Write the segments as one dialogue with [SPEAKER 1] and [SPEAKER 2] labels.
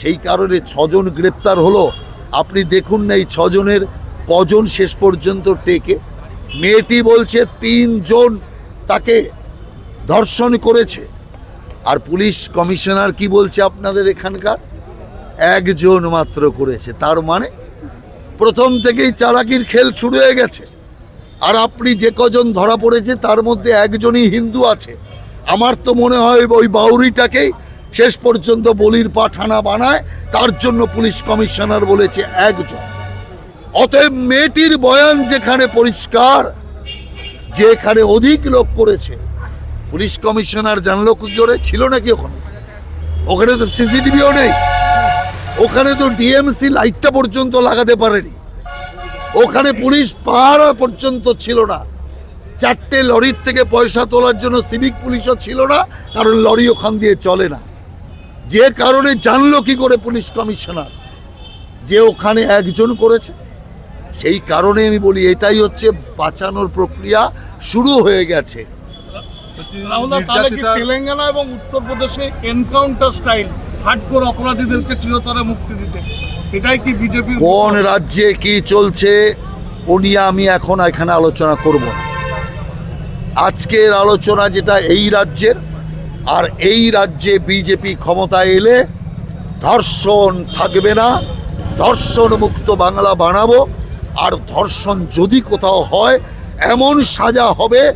[SPEAKER 1] সেই কারণে ছজন গ্রেপ্তার হলো। আপনি দেখুন না এই ছজনের কজন শেষ পর্যন্ত টেকে। মেয়েটি বলছে, তিনজন তাকে ধর্ষণ করেছে। আর পুলিশ কমিশনার কি বলছে আপনাদের এখানকার? একজন মাত্র করেছে। তার মানে প্রথম থেকেই চালাকির খেল শুরু হয়ে গেছে। আর আপনি যে কজন ধরা পড়েছে, তার মধ্যে একজনই হিন্দু আছে। আমার তো মনে হয় ওই বাউরিটাকেই শেষ পর্যন্ত বলির পাঠানা বানায়, তার জন্য পুলিশ কমিশনার বলেছে একজন। অতএব মেয়েটির বয়ান যেখানে পরিষ্কার যে এখানে অধিক লোক করেছে পুলিশ কমিশনার জানলো কি করে? ছিল নাকি ওখানে? ওখানে তো সিসিটিভিও নেই। ওখানে তো ডিএমসি লাইটটা পর্যন্ত লাগাতে পারেনি। ওখানে পুলিশ পাহারা পর্যন্ত ছিল না। চারটে লরির থেকে পয়সা তোলার জন্য সিভিক পুলিশও ছিল না, কারণ লরি ওখান দিয়ে চলে না। যে কারণে জানলো কি করে পুলিশ কমিশনার। যে ওখানে একজন করেছে সেই কারণে আমি বলি এটাই হচ্ছে বাঁচানোর প্রক্রিয়া শুরু হয়ে গেছে।
[SPEAKER 2] তেলেঙ্গানা এবং উত্তরপ্রদেশে এনকাউন্টার স্টাইল হার্ডকোর অপরাধীদেরকে চিরতরে মুক্তি দিতে। এটাই কি বিজেপির
[SPEAKER 1] কোন রাজ্যে কি চলছে ও নিয়ে আমি এখন এখানে আলোচনা করব আজকের আলোচনা যেটা এই রাজ্যের আর এই রাজ্যে বিজেপি ক্ষমতায় এলে ধর্ষণ থাকবে না ধর্ষণ মুক্ত বাংলা বানাবো আর ধর্ষণ যদি কোথাও হয় এমন সাজা হবে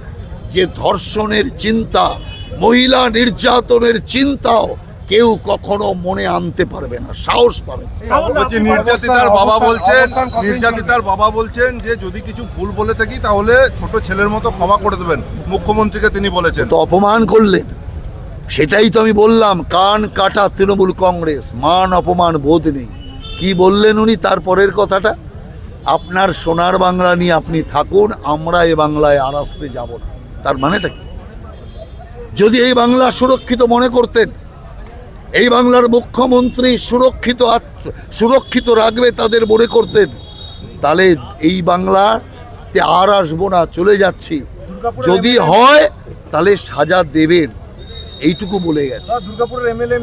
[SPEAKER 1] যে ধর্ষণের চিন্তা মহিলা নির্যাতনের চিন্তাও কেউ কখনো মনে আনতে পারবে না সাহস পাবে
[SPEAKER 3] নির্যাতিতার বাবা বলছেন নির্যাতিতার বাবা বলছেন যে যদি কিছু ভুল বলে থাকি তাহলে ছোট ছেলের মতো ক্ষমা করে দেবেন মুখ্যমন্ত্রীকে তিনি বলেছেন।
[SPEAKER 1] তো অপমান করলেন। সেটাই তো আমি বললাম কান কাটা তৃণমূল কংগ্রেস মান অপমান বোধ নেই। কি বললেন উনি তারপরের কথাটা? আপনার সোনার বাংলা নিয়ে আপনি থাকুন আমরা এ বাংলায় আর আসতে যাব না। তার মানেটা কি? যদি এই বাংলা সুরক্ষিত মনে করতেন এই বাংলার মুখ্যমন্ত্রী সুরক্ষিত সুরক্ষিত রাখবে তাদের মনে করতেন তাহলে এই বাংলাতে আর আসব না চলে যাচ্ছি। যদি হয় তাহলে সাজা দেবেন। এইটুকু বলে গেছে।
[SPEAKER 2] দুর্গাপুরের এমএলএ